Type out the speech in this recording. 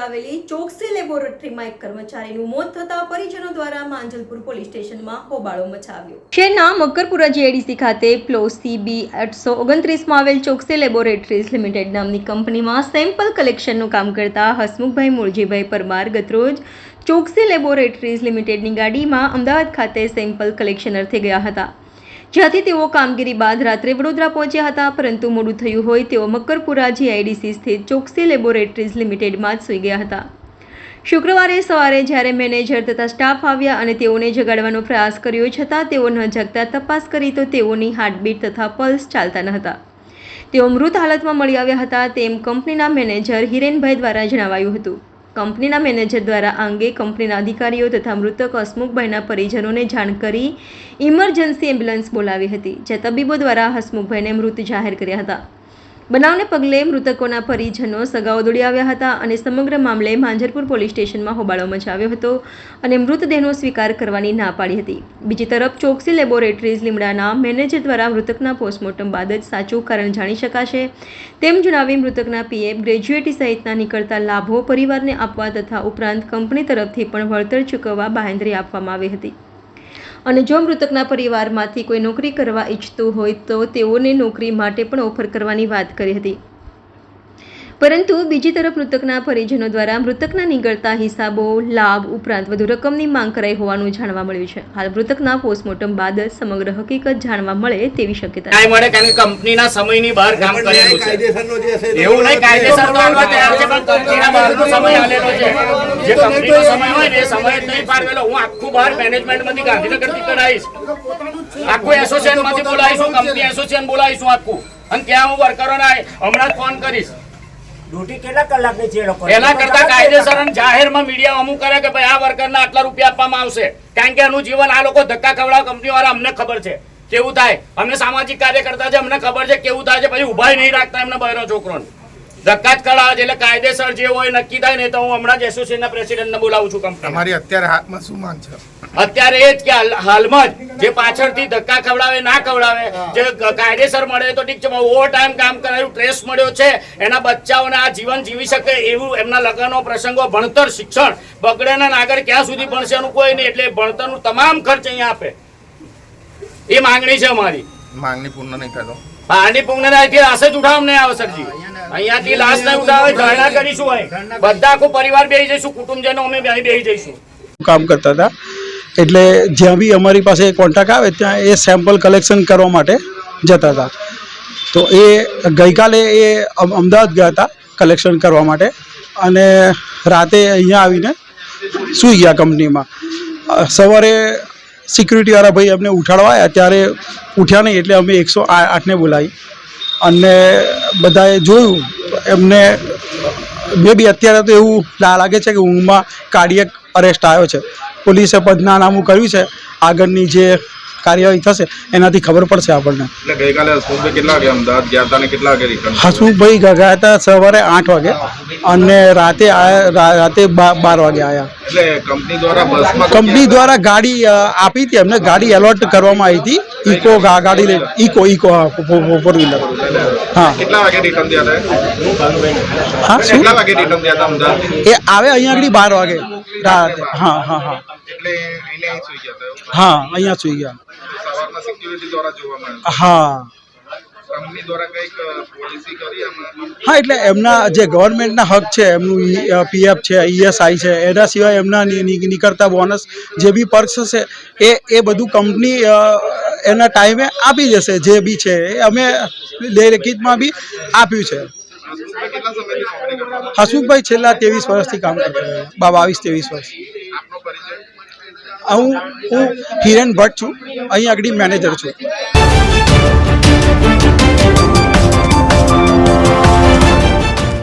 આવેલી ચોકસી લેબોરેટરીમાં એક કર્મચારીનું મોત થતા પરિજનો દ્વારા માંજલપુર પોલીસ સ્ટેશનમાં હોબાળો મચાવ્યો. શહેરના મકરપુરા જીઆઈડીસી ખાતે પ્લોસી બી આઠસો ઓગણત્રીસમાં આવેલ ચોકસી લેબોરેટરીઝ લિમિટેડ નામની કંપનીમાં સેમ્પલ કલેક્શનનું કામ કરતા હસમુખભાઈ મુરજીભાઈ પરમાર ગતરોજ ચોકસી લેબોરેટરીઝ લિમિટેડની ગાડીમાં અમદાવાદ ખાતે સેમ્પલ કલેક્શન અર્થે ગયા હતા. જ્યાંથી તેઓ કામગીરી બાદ રાત્રે વડોદરા પહોંચ્યા હતા, પરંતુ મોડું થયું હોય તેઓ મકરપુરા જીઆઈડીસી સ્થિત ચોકસી લેબોરેટરીઝ લિમિટેડમાં જ સૂઈ ગયા હતા. શુક્રવારે સવારે જ્યારે મેનેજર તથા સ્ટાફ આવ્યા અને તેઓને જગાડવાનો પ્રયાસ કર્યો છતાં તેઓ ન જગતા તપાસ કરી તો તેઓની હાર્ટબીટ તથા પલ્સ ચાલતા ન હતા. તેઓ મૃત હાલતમાં મળી આવ્યા હતા તેમ કંપનીના મેનેજર હિરેનભાઈ દ્વારા જણાવાયું હતું. કંપનીના મેનેજર દ્વારા આ અંગે કંપનીના અધિકારીઓ તથા મૃતક હસમુખભાઈના પરિજનોને જાણ કરી ઇમરજન્સી એમ્બ્યુલન્સ બોલાવી હતી, જે તબીબો દ્વારા હસમુખભાઈને મૃત જાહેર કર્યા હતા. બનાવને પગલે મૃતકોના પરિજનો સગાઓ દોડી આવ્યા હતા અને સમગ્ર મામલે માંજરપુર પોલીસ સ્ટેશનમાં હોબાળો મચાવ્યો હતો અને મૃતદેહનો સ્વીકાર કરવાની ના પાડી હતી. બીજી તરફ, ચોકસી લેબોરેટરીઝ લીમડાના મેનેજર દ્વારા મૃતકના પોસ્ટમોર્ટમ બાદ જ સાચું કારણ જાણી શકાશે તેમ જણાવી મૃતકના પીએફ ગ્રેજ્યુએટી સહિતના નીકળતા લાભો પરિવારને આપવા તથા ઉપરાંત કંપની તરફથી પણ વળતર ચૂકવવા બાહેંધરી આપવામાં આવી હતી. અને જો મૃતકના પરિવારમાંથી કોઈ નોકરી કરવા ઈચ્છતું હોય તો તેઓને નોકરી માટે પણ ઓફર કરવાની વાત કરી હતી. પરંતુ બીજી તરફ મૃતકના પરિજનો દ્વારા મૃતકના નીકળતા હિસાબો લાભ ઉપરાંત વધુ રકમની માંગ કરાઈ હોવાનું જાણવા મળ્યું છે. હાલ મૃતકના પોસ્ટમોર્ટમ બાદ સમગ્ર હકીકત જાણવા મળે તેવી શક્યતા મળે કારણ કે કંપનીના સમયની બહાર કામ કરેલું છે કાયદેસરનો જે છે. તે એવું નહીં કાયદેસર તો છે પણ કંપનીના બહારનો સમય આલેલો છે. જે કંપનીનો સમય હોય ને એ સમય જ નહીં ફાળવેલો હું આખું બહાર મેનેજમેન્ટમાંથી ગાંધીનગરથી કઢાવીશ. આખું એસોસિએશનમાંથી બોલાવીશું કંપની એસોસિએશન બોલાવીશું આખું. અને ત્યાં હું વર્કરોને હમણાં જ ફોન કરીશ. ડ્યુટી કેટલા કલાકની છે લોકો એના કરતા કાયદેસર અને જાહેરમાં મીડિયા અમુક કરે કે ભાઈ આ વર્કરને આટલા રૂપિયા આપવામાં આવશે. કારણ કે એનું જીવન આ લોકો ધક્કા ખવડાવ કંપની વાળા અમને ખબર છે. કેવું થાય? અમે સામાજિક કાર્ય કરતા છે અમને ખબર છે કેવું થાય છે? પછી ઉભાઈ નહીં રાખતા એમને બહેરો છોકરોને. ધક્કા જ ખવડાવે છે એટલે કાયદેસર જે હોય નક્કી થાય ને તો હું હમણાં જ એસોસિએશનના પ્રેસિડેન્ટને બોલાવું છું કંપની તમારી અત્યારે હાથમાં શું માંગ છે? અત્યારે એ જ કે હાલમાં જ જે પાછળથી ધક્કા ખવડાવે ના ખવડાવે જે કાયદેસર મળે તો ઠીક છે ઓવર ટાઈમ કામ કરાયું ટ્રેસ મળ્યો છે એના બચ્ચાઓને આ જીવન જીવી શકે એવું એમના લગ્નો પ્રસંગો ભણતર શિક્ષણ બગડેના નાગર ક્યાં સુધી ભણશે એનું કોઈ નહીં એટલે ભણતરનું તમામ ખર્ચ અહીંયા આપે. એ માંગણી છે અમારી. માંગણી પૂર્ણ નહીં થતો માંગણી પૂર્ણ નહીં આશે જ ઉઠાવ નહીં આવે સરજી અહીંયાથી લાશ નહીં ઉઠાવે ધરણા કરીશું અહીં બધા આખો પરિવાર બેસી જઈશું કુટુંબજનો અમે અહીં બેસી જઈશું. કામ કરતા હતા. એટલે જ્યાં બી અમારી પાસે કોન્ટ્રાક્ટ આવે ત્યાં એ સેમ્પલ કલેક્શન કરવા માટે જતા હતા. તો એ ગઈકાલે એ અમદાવાદ ગયા હતા કલેક્શન કરવા માટે. અને રાતે અહીંયા આવીને સૂઈ ગયા કંપનીમાં. સવારે સિક્યુરિટીવાળા ભાઈ અમને ઉઠાડવા આવ્યા. ત્યારે ઉઠ્યા નહીં એટલે અમે એકસો આઠને બોલાવી. અને બધાએ જોયું. એમને મે બી અત્યારે તો એવું લાગે છે કે ઊંઘમાં કાર્ડિયક અરેસ્ટ આવ્યો છે. પોલીસે પંચનામું કર્યું છે. આગળની જે કાર્યવાહી થશે એનાથી ખબર પડશે આપણને. એટલે ગઈકાલે હસમુખભાઈ કેટલા વાગે અમદાવાદ ગયા હતા અને કેટલા વાગે રિટર્ન હસમુખભાઈ ગયા હતા સવારે આઠ વાગે અને રાતે રાતે બાર વાગે આવ્યા એટલે કંપની દ્વારા બસમાં કંપની દ્વારા ગાડી આપી હતી એમને. ગાડી એલોટ કરવામાં આવી હતી. ઇકો ગાડી ઇકો ઇકો ફોર વ્હીલર. હા. કેટલા વાગે રિટર્ન થયા હતા? હા શું? કેટલા વાગે રિટર્ન થયા હતા અમદાવાદ? એ આવે અહીંયા આગળ બાર વાગે. રાતે. હા હા હા. એટલે એને સુઈ ગયા હતા? હા અહીંયા સુઈ ગયા. સવારમાં સિક્યુરિટી દ્વારા જોવા મળ્યું. હા. હા એટલે એમના જે ગવર્મેન્ટના હક છે એમનું પીએફ છે ઈએસઆઈ છે એના સિવાય એમના નીકળતા બોનસ જે બી પર્ક્સ છે એ એ બધું કંપની એના ટાઈમે આપી જશે જે બી છે. એ અમે લેખિતમાં બી આપ્યું છે. હસમુખભાઈ છેલ્લા ત્રેવીસ વર્ષથી કામ કરતા રહ્યા બાવીસ ત્રેવીસ વર્ષ. હું હું હિરેન ભટ્ટ છું. અહીં આગળ મેનેજર છું.